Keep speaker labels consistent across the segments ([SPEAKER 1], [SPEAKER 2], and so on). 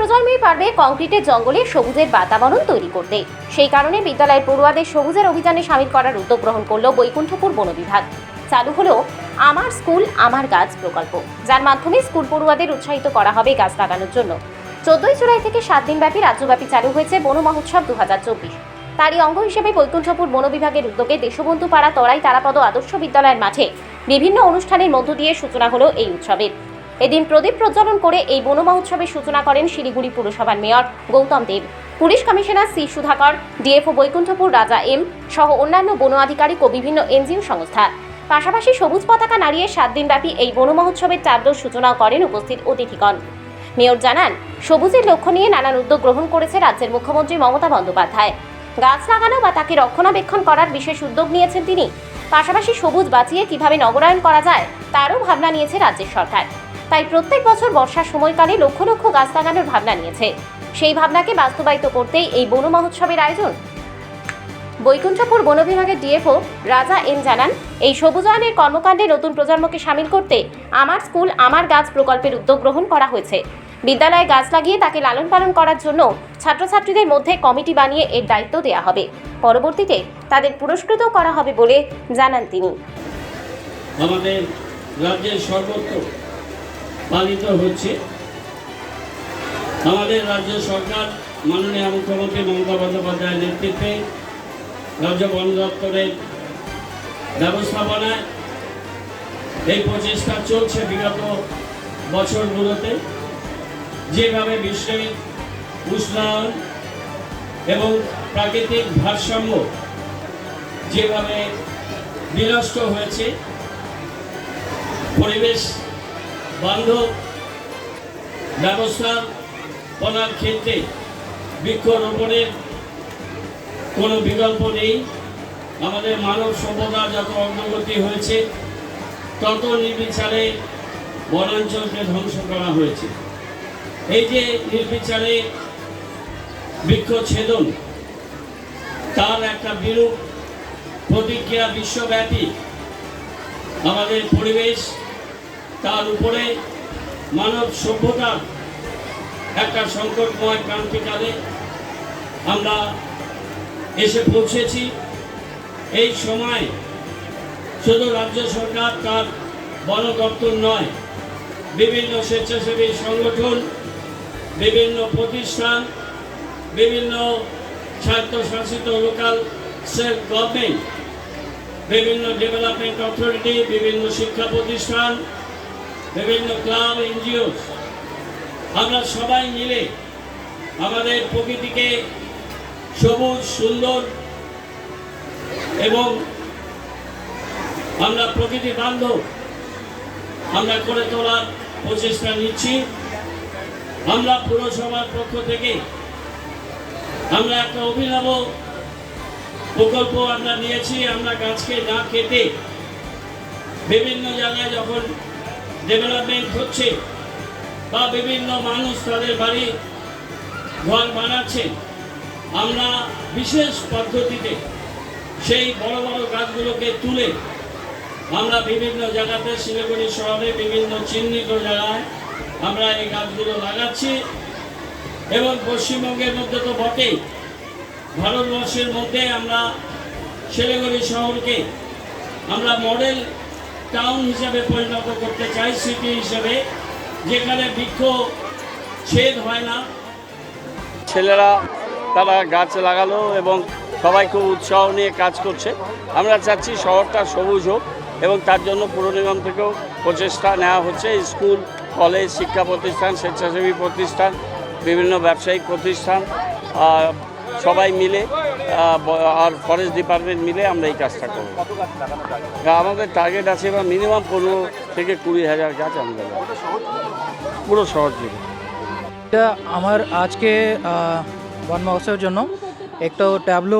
[SPEAKER 1] পারবে কংক্রিটের জঙ্গলে সবুজের বাতাবরণ তৈরি করতে। সেই কারণে বিদ্যালয়ের পড়ুয়াদের সবুজের অভিযানে সামিল করার উদ্যোগ গ্রহণ করল বৈকুণ্ঠপুর বন বিভাগ। চালু হলো আমার স্কুল, আমার গাছ প্রকল্প। যার মাধ্যমে স্কুল পড়ুয়াদের উৎসাহিত করা হবে গাছ লাগানোর জন্য। চোদ্দই জুলাই থেকে সাত দিনব্যাপী রাজ্যব্যাপী চালু হয়েছে বন মহোৎসব দু হাজার চব্বিশ। তারই অঙ্গ হিসেবে বৈকুণ্ঠপুর বন বিভাগের উদ্যোগে দেশবন্ধু পাড়া তরাই, তারাপদ আদর্শ বিদ্যালয়ের মাঠে বিভিন্ন অনুষ্ঠানের মধ্য দিয়ে সূচনা হলো এই উৎসবের। এদিন প্রদীপ প্রজ্বলন করে এই বন মহোৎসবের সূচনা করেন শিলিগুড়ি পুরসভার mayor Goutam Deb. Police commissioner C Sudhakar, DFO Baikunthapur Raja M সহ অন্যান্য বন আধিকারিক ও বিভিন্ন এনজিও সংস্থা। পাশাপাশি সবুজ পতাকা নাড়িয়ে সাত দিনব্যাপী এই বন মহোৎসবের চারদোর সূচনাও করেন উপস্থিত অতিথিগণ। মেয়র জানান, সবুজের লক্ষ্য নিয়ে নানান উদ্যোগ গ্রহণ করেছে রাজ্যের মুখ্যমন্ত্রী মমতা বন্দ্যোপাধ্যায়। গাছ লাগানো বা তাকে রক্ষণাবেক্ষণ করার বিশেষ উদ্যোগ নিয়েছেন তিনি। পাশাপাশি সবুজ বাঁচিয়ে কীভাবে নগরায়ন করা যায়, তারও ভাবনা নিয়েছে রাজ্যের সরকার। তাই প্রত্যেক বছর বর্ষার সময়কালে লক্ষ লক্ষ গাছ লাগানোর ভাবনা নিয়েছে। সেই ভাবনাকে বাস্তবায়িত করতেই এই বন মহোৎসবের আয়োজন। বৈকুণ্ঠপুর বন বিভাগের ডিএফও রাজা এম জানান, এই সবুজায়নের কর্মকাণ্ডে নতুন প্রজন্মকে সামিল করতে আমার স্কুল আমার গাছ প্রকল্পের উদ্যোগ গ্রহণ করা হয়েছে। বিদ্যালয়ে গাছ লাগিয়ে তাকে লালন পালন করার জন্য ছাত্রছাত্রীদের মধ্যে কমিটি বানিয়ে এর দায়িত্ব দেওয়া হবে। পরবর্তীতে তাদের পুরস্কৃত করা হবে বলে জানান তিনি।
[SPEAKER 2] আমাদের রাজ্যের সর্বত্র পালিত হচ্ছে। আমাদের রাজ্য সরকার, মাননীয় মুখ্যমন্ত্রী মমতা বন্দ্যোপাধ্যায়ের নেতৃত্বে রাজ্য বন দপ্তরের ব্যবস্থাপনায় এই প্রচেষ্টা চলছে বিগত বছরগুলোতে। যেভাবে বিশ্বের উষ্ণায়ন এবং প্রাকৃতিক ভারসাম্য যেভাবে বিনষ্ট হয়েছে, পরিবেশ বান্ধব ব্যবস্থাপনার ক্ষেত্রে বৃক্ষরোপণের কোনো বিকল্প নেই। আমাদের মানব সভ্যতা যত অগ্রগতি হয়েছে, তত নির্বিচারে বনাঞ্চলকে ধ্বংস করা হয়েছে। এই যে নির্বিচারে বৃক্ষছেদন তার একটা বিরূপ প্রতিক্রিয়া বিশ্বব্যাপী আমাদের পরিবেশ তার উপরে মানব সভ্যতার একটা সংকটময় ক্রান্তিকালে আমরা এসে পৌঁছেছি। এই সময় শুধু রাজ্য সরকার তার বন দপ্তর নয়, বিভিন্ন স্বেচ্ছাসেবী সংগঠন, বিভিন্ন প্রতিষ্ঠান, বিভিন্ন স্বায়ত্তশাসিত লোকাল সেলফ গভর্নমেন্ট, বিভিন্ন ডেভেলপমেন্ট অথরিটি, বিভিন্ন শিক্ষা প্রতিষ্ঠান বিভিন্ন ক্লাব এনজিও আমরা সবাই মিলে আমাদের প্রকৃতিকে সবুজ, সুন্দর এবং আমরা প্রকৃতি বান্ধব। আমরা করে তোলার প্রচেষ্টা নিচ্ছি। আমরা পুরসভার পক্ষ থেকে আমরা একটা অভিনব প্রকল্প আমরা নিয়েছি। আমরা গাছকে না কেটে বিভিন্ন জায়গায় যখন ডেভেলপমেন্ট হচ্ছে বা বিভিন্ন মানুষ তাদের বাড়ি ঘর বানাচ্ছে, আমরা বিশেষ পদ্ধতিতে সেই বড় বড় গাছগুলোকে তুলে আমরা বিভিন্ন জায়গাতে শিলিগুড়ি শহরে বিভিন্ন চিহ্নিত জায়গায় আমরা এই গাছগুলো লাগাচ্ছি এবং পশ্চিমবঙ্গের মধ্যে তো বটেই। ভারতবর্ষের মধ্যে আমরা শিলিগুড়ি শহরকে আমরা মডেল টাউন হিসাবে পরিণত করতে চাই সিটি হিসেবে, যেখানে বৃক্ষ ছেদ হয় না।
[SPEAKER 3] ছেলেরা, তারা গাছ লাগালো এবং সবাই খুব উৎসাহ নিয়ে কাজ করছে। আমরা চাচ্ছি শহরটা সবুজ হোক এবং তার জন্য পুর নিগম থেকেও প্রচেষ্টা নেওয়া হচ্ছে। স্কুল, কলেজ, শিক্ষা প্রতিষ্ঠান, স্বেচ্ছাসেবী প্রতিষ্ঠান, বিভিন্ন ব্যবসায়িক প্রতিষ্ঠান সবাই মিলে আর ফরেস্ট ডিপার্টমেন্ট মিলে আমরা এই কাজটা করব। আমাদের টার্গেট আছে এবার মিনিমাম পনেরো থেকে কুড়ি হাজার গাছ আমরা। পুরো শহর জুড়ে।
[SPEAKER 4] এটা আমার আজকে বন মহোৎসবের জন্য। একটা ট্যাবলো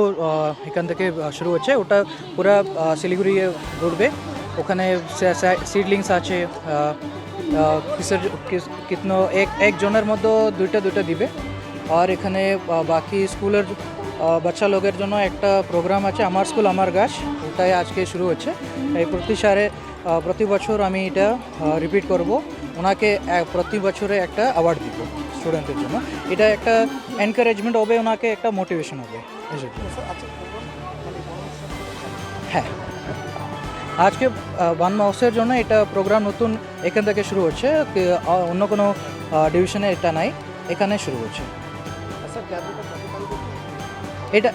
[SPEAKER 4] এখান থেকে শুরু হচ্ছে। ওটা পুরো শিলিগুড়ি ঘুরবে। ওখানে সিডলিংস আছে কিসের এক, একজনের মধ্যে দুইটা দুইটা দিবে। আর এখানে বাকি স্কুলের বাচ্চা লোকের জন্য একটা প্রোগ্রাম আছে, আমার স্কুল আমার গাছ। ওটাই আজকে শুরু হচ্ছে। এই প্রতি সারে প্রতি বছর আমি এটা রিপিট করব। ওনাকে প্রতি বছরে একটা অ্যাওয়ার্ড দিব স্টুডেন্টদের জন্য। এটা একটা এনকারেজমেন্ট হবে, ওনাকে একটা মোটিভেশন হবে। হ্যাঁ। আজকে বান মাউসের জন্য এটা প্রোগ্রাম নতুন এখান থেকে শুরু হচ্ছে। অন্য কোনো ডিভিশনে এটা নাই। এখানে শুরু হচ্ছে। এটা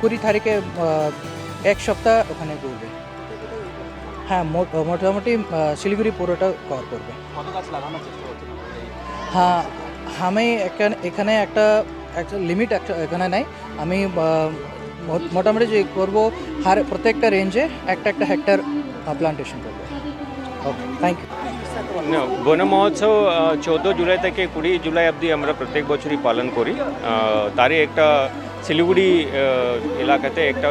[SPEAKER 4] কুড়ি তারিখে এক সপ্তাহ ওখানে ঘুরবে। হ্যাঁ মোট- মোটামুটি শিলিগুড়ি পুরোটা কভার করবে। হ্যাঁ আমি এখানে এখানে একটা একটা লিমিট একটা এখানে নাই। আমি মোটামুটি যে করব হার প্রত্যেকটা রেঞ্জে একটা একটা হেক্টর প্লান্টেশন করব। ওকে থ্যাংক ইউ
[SPEAKER 5] বন মহোৎসব চৌদ্দ জুলাই থেকে কুড়ি জুলাই অবধি আমরা প্রত্যেক বছরই পালন করি। তারই একটা শিলিগুড়ি এলাকাতে একটা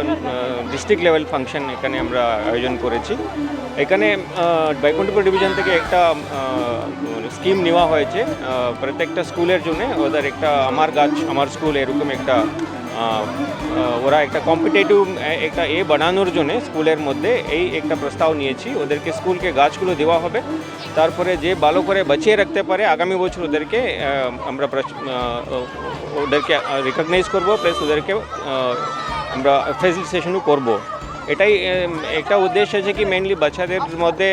[SPEAKER 5] ডিস্ট্রিক্ট লেভেল ফাংশন এখানে আমরা আয়োজন করেছি। এখানে বৈকুণ্ঠপুর ডিভিশন থেকে একটা স্কিম নেওয়া হয়েছে। প্রত্যেকটা স্কুলের জন্য ওদের একটা আমার গাছ, আমার স্কুল এরকম একটা ওরা একটা কম্পিটিটিভ একটা এ বানানোর জন্য স্কুলের মধ্যে এই একটা প্রস্তাব নিয়েছি। ওদেরকে স্কুলকে গাছগুলো দেওয়া হবে। তারপরে যে ভালো করে বাঁচিয়ে রাখতে পারে, আগামী বছর ওদেরকে আমরা ওদেরকে রিকগনাইজ করব প্লাস ওদেরকে আমরা ফেসিলিটেশনও করব। এটাই একটা উদ্দেশ্য আছে কি মেনলি বাচ্চাদের মধ্যে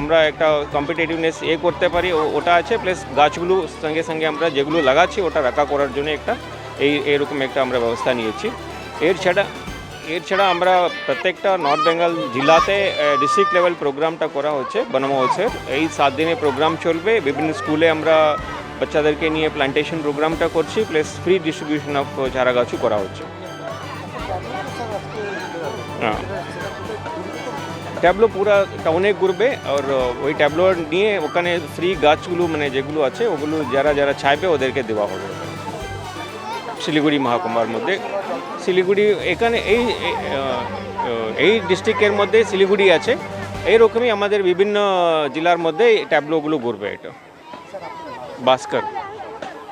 [SPEAKER 5] আমরা একটা কম্পিটিটিভনেস এ করতে পারি। ওটা আছে প্লাস গাছগুলো সঙ্গে সঙ্গে আমরা যেগুলো লাগাচ্ছি, ওটা রাখা করার জন্য একটা এই, এরকম একটা আমরা ব্যবস্থা নিয়েছি। এর ছাড়া এর ছাড়া আমরা প্রত্যেকটা নর্থ বেঙ্গল জেলাতে ডিস্ট্রিক্ট লেভেল প্রোগ্রামটা করা হচ্ছে বনমহোৎসব এই সাত দিনের প্রোগ্রাম চলবে। বিভিন্ন স্কুলে আমরা বাচ্চাদেরকে নিয়ে প্লান্টেশন প্রোগ্রামটা করছি প্লাস ফ্রি ডিস্ট্রিবিউশন অফ চারা গাছও করা হচ্ছে। ট্যাবলো পুরা টাউনে ঘুরবে আর ওই ট্যাবলো নিয়ে ওখানে ফ্রি গাছগুলো মানে যেগুলো আছে ওগুলো যারা যারা চাইবে ওদেরকে দেওয়া হবে শিলিগুড়ি মহাকুমার মধ্যে শিলিগুড়ি এখানে এই এই, ডিস্ট্রিক্টের মধ্যে শিলিগুড়ি আছে এইরকমই আমাদের বিভিন্ন জেলার মধ্যে ট্যাবলোগুলো ঘুরবে এটা ভাস্কর